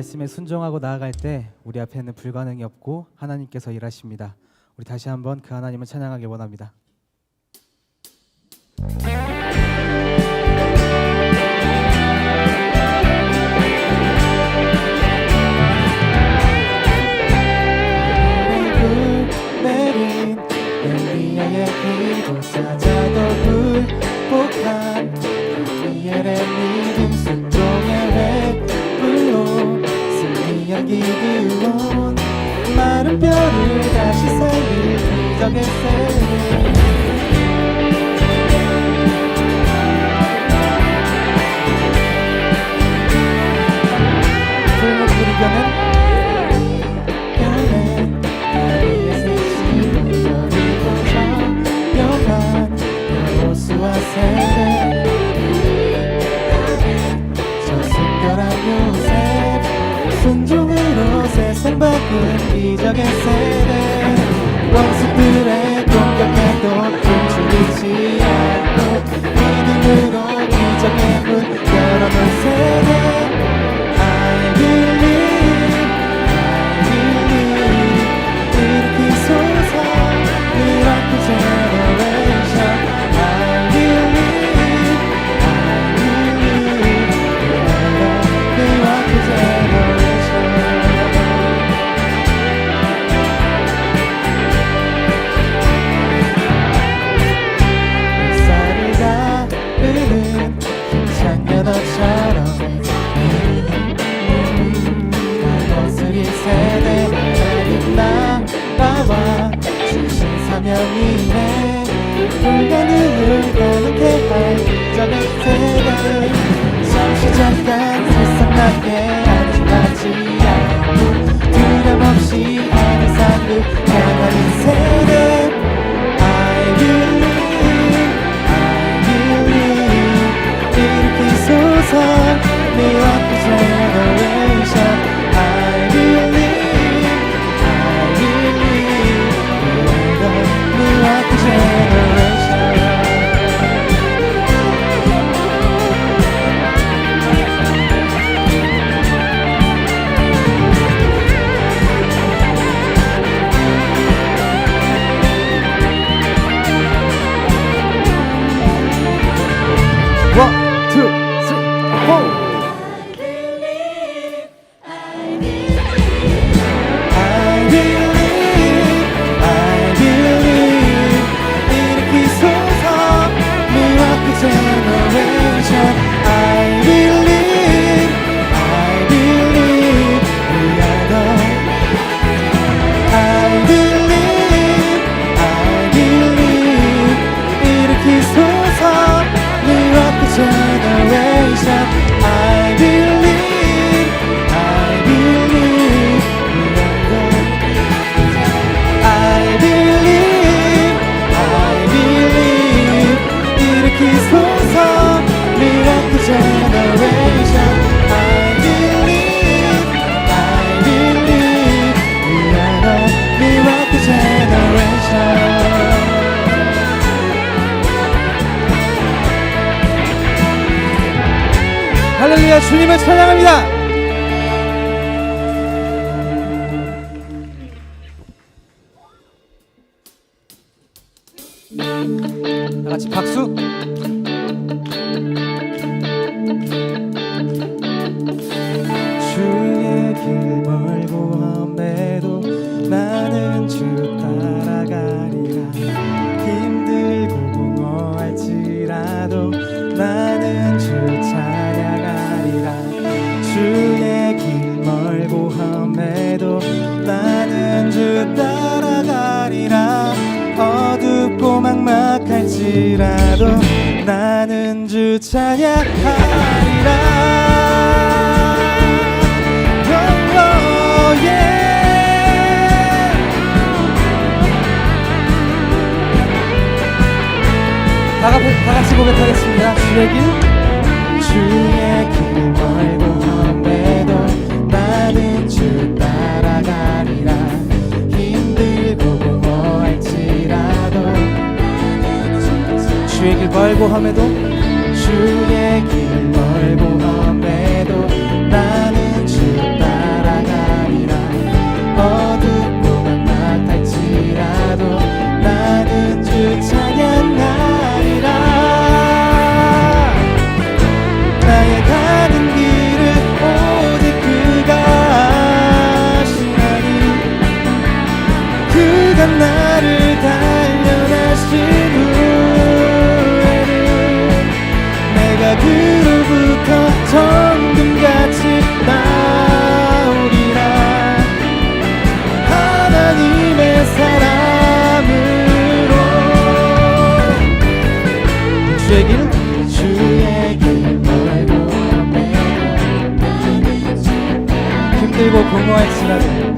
말씀에 순종하고 나아갈 때 우리 앞에는 불가능이 없고 하나님께서 일하십니다. 우리 다시 한번 그 하나님을 찬양하기 원합니다. 아니네. 불가능을 가능케 할 작은 세대 잠시 잠깐 새삼나게 아직까지 부담 없이 아는 삶을 향하는 세계 I believe I believe. 일으키소서 네 앞에 왜 고백하겠습니다. 주의 길, 주의 길 멀고 험해도 나는 주 따라가리라. 힘들고 공허할지라도 주의 길 멀고 험해도 주의 길 멀고 험해도 힘들고 공허했으나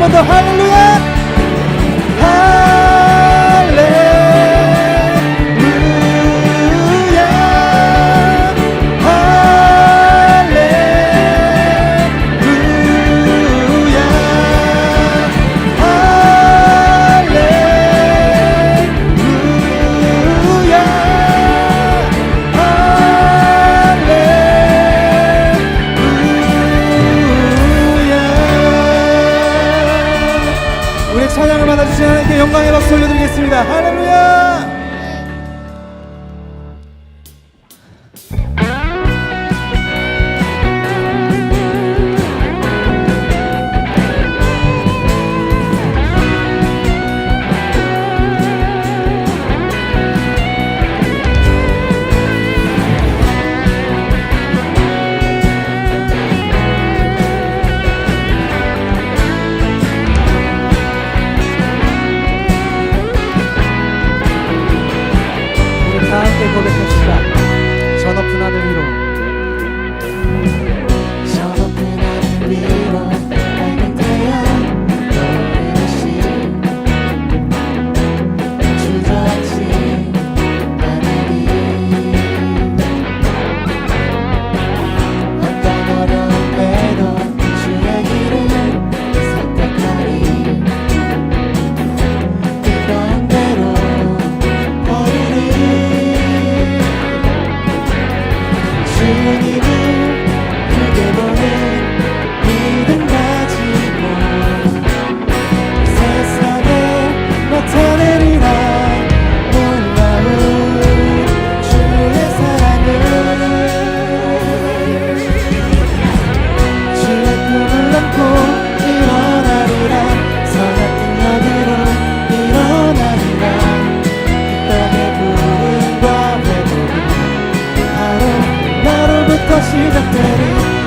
우 나로부터 시작되리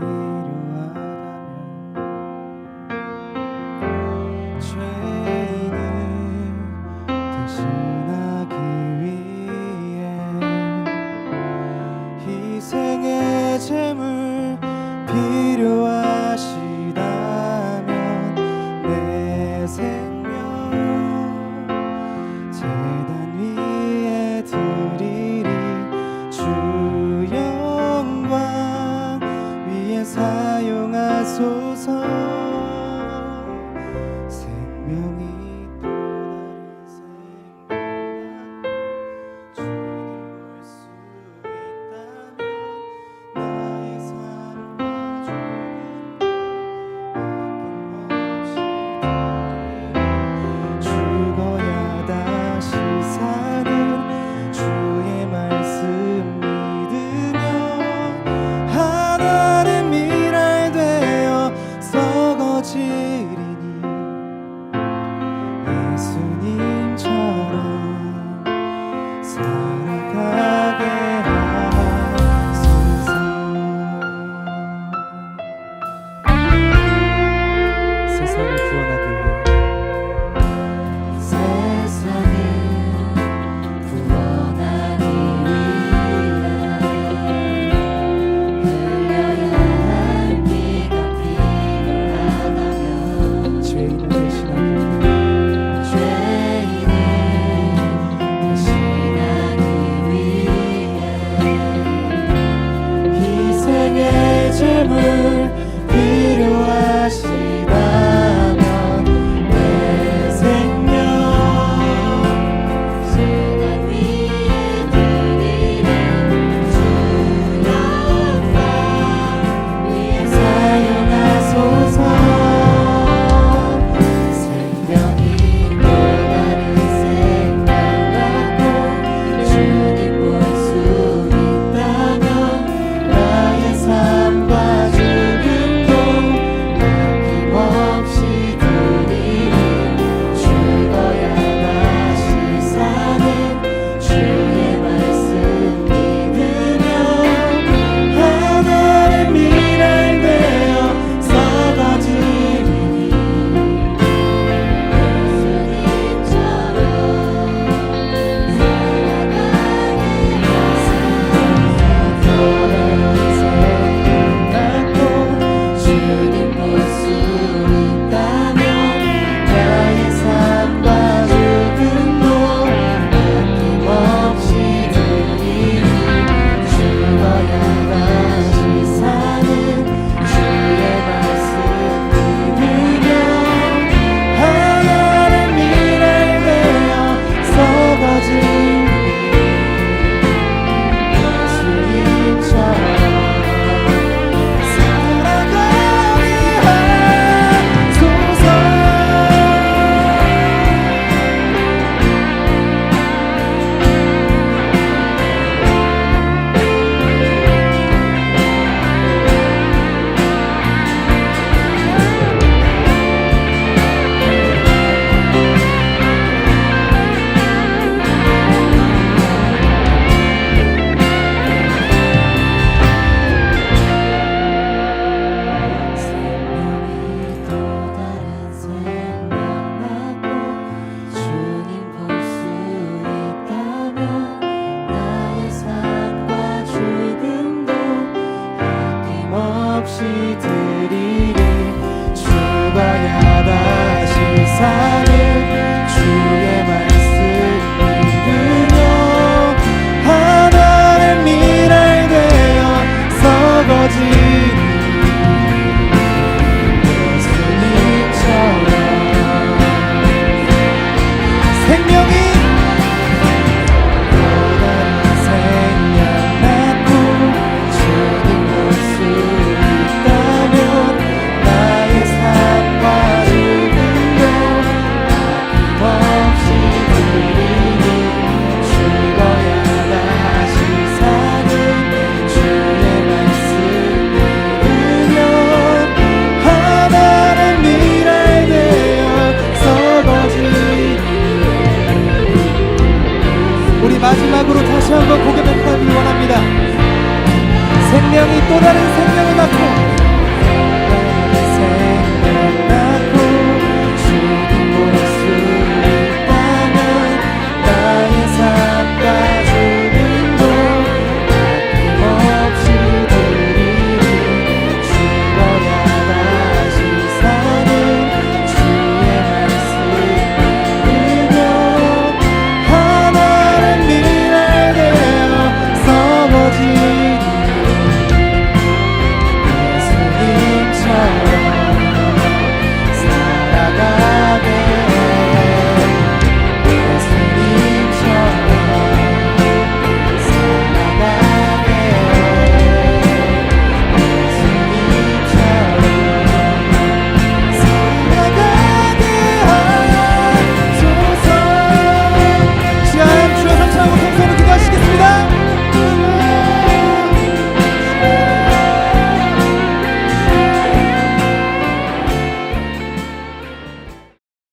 creator of